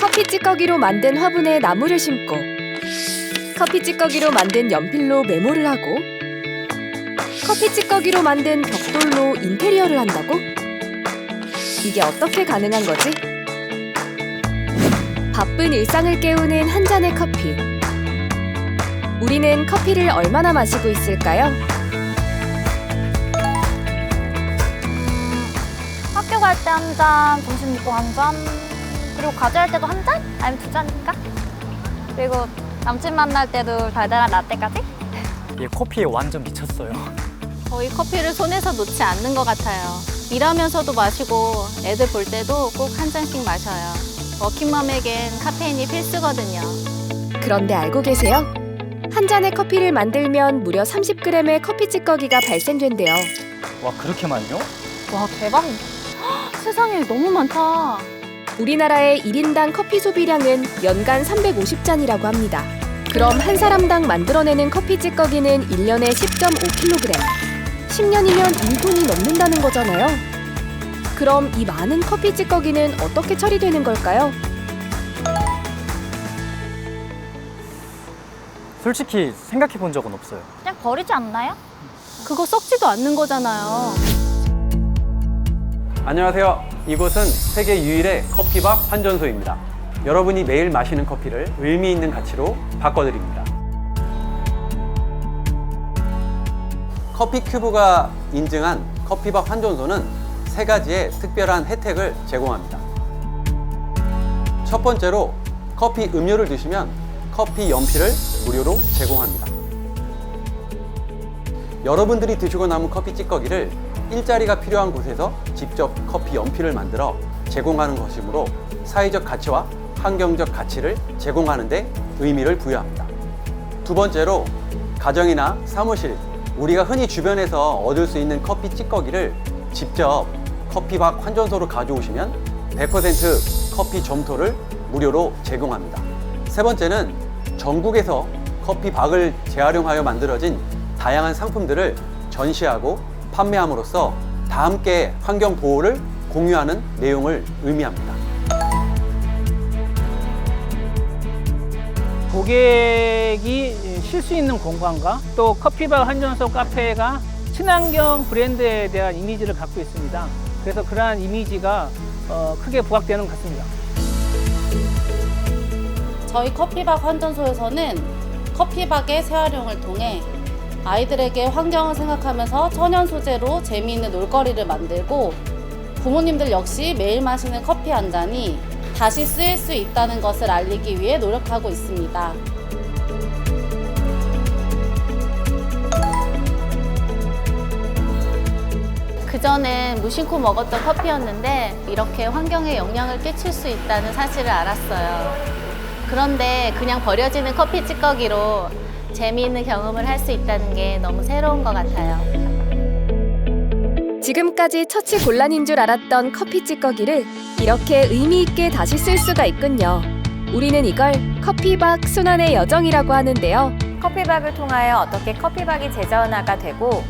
커피 찌꺼기로 만든 화분에 나무를 심고 커피 찌꺼기로 만든 연필로 메모를 하고 커피 찌꺼기로 만든 벽돌로 인테리어를 한다고? 이게 어떻게 가능한 거지? 바쁜 일상을 깨우는 한 잔의 커피. 우리는 커피를 얼마나 마시고 있을까요? 학교 갈 때 한 잔, 점심 먹고 한 잔, 그리고 과제할 때도 한 잔? 아니면 두 잔인가? 그리고 남친 만날 때도 달달한 라떼까지? 얘 커피에 완전 미쳤어요. 거의 커피를 손에서 놓지 않는 것 같아요. 일하면서도 마시고 애들 볼 때도 꼭 한 잔씩 마셔요. 워킹맘에겐 카페인이 필수거든요. 그런데 알고 계세요? 한 잔의 커피를 만들면 무려 30g의 커피 찌꺼기가 발생된대요. 와 그렇게 많이요? 와, 대박. 세상에 너무 많다. 우리나라의 1인당 커피 소비량은 연간 350잔이라고 합니다. 그럼 한 사람당 만들어내는 커피 찌꺼기는 1년에 10.5kg. 10년이면 1톤이 넘는다는 거잖아요. 그럼 이 많은 커피 찌꺼기는 어떻게 처리되는 걸까요? 솔직히 생각해 본 적은 없어요. 그냥 버리지 않나요? 그거 썩지도 않는 거잖아요. 안녕하세요. 이곳은 세계 유일의 커피박 환전소입니다. 여러분이 매일 마시는 커피를 의미 있는 가치로 바꿔드립니다. 커피 큐브가 인증한 커피박 환전소는 세 가지의 특별한 혜택을 제공합니다. 첫 번째로 커피 음료를 드시면 커피 연필을 무료로 제공합니다. 여러분들이 드시고 남은 커피 찌꺼기를 일자리가 필요한 곳에서 직접 커피 연필을 만들어 제공하는 것이므로 사회적 가치와 환경적 가치를 제공하는 데 의미를 부여합니다. 두 번째로 가정이나 사무실, 우리가 흔히 주변에서 얻을 수 있는 커피 찌꺼기를 직접 커피박 환전소로 가져오시면 100% 커피 점토를 무료로 제공합니다. 세 번째는 전국에서 커피박을 재활용하여 만들어진 다양한 상품들을 전시하고 판매함으로써 다 함께 환경 보호를 공유하는 내용을 의미합니다. 고객이 쉴 수 있는 공간과 또 커피바 한전소 카페가 친환경 브랜드에 대한 이미지를 갖고 있습니다. 그래서 그러한 이미지가 어, 크게 부각되는 것 같습니다. 저희 커피박 환전소에서는 커피박의 재활용을 통해 아이들에게 환경을 생각하면서 천연 소재로 재미있는 놀거리를 만들고 부모님들 역시 매일 마시는 커피 한 잔이 다시 쓰일 수 있다는 것을 알리기 위해 노력하고 있습니다. 그전엔 무심코 먹었던 커피였는데 이렇게 환경에 영향을 끼칠 수 있다는 사실을 알았어요. 그런데 그냥 버려지는 커피 찌꺼기로 재미있는 경험을 할 수 있다는 게 너무 새로운 것 같아요. 지금까지 처치 곤란인 줄 알았던 커피 찌꺼기를 이렇게 의미 있게 다시 쓸 수가 있군요. 우리는 이걸 커피박 순환의 여정이라고 하는데요. 커피박을 통하여 어떻게 커피박이 제자원화가 되고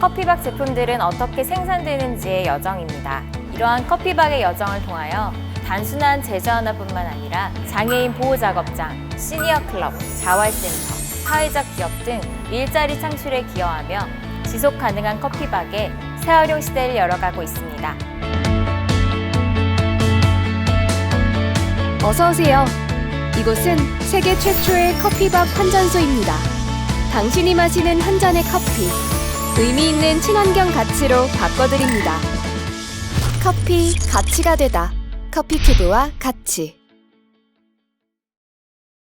커피박 제품들은 어떻게 생산되는지의 여정입니다. 이러한 커피박의 여정을 통하여 단순한 제자원화뿐만 아니라 장애인 보호 작업장, 시니어 클럽, 자활센터, 사회적 기업 등 일자리 창출에 기여하며 지속 가능한 커피박의 재활용 시대를 열어가고 있습니다. 어서 오세요. 이곳은 세계 최초의 커피박 환전소입니다. 당신이 마시는 한 잔의 커피, 의미 있는 친환경 가치로 바꿔드립니다. 커피 가치가 되다. 커피 큐브와 같이.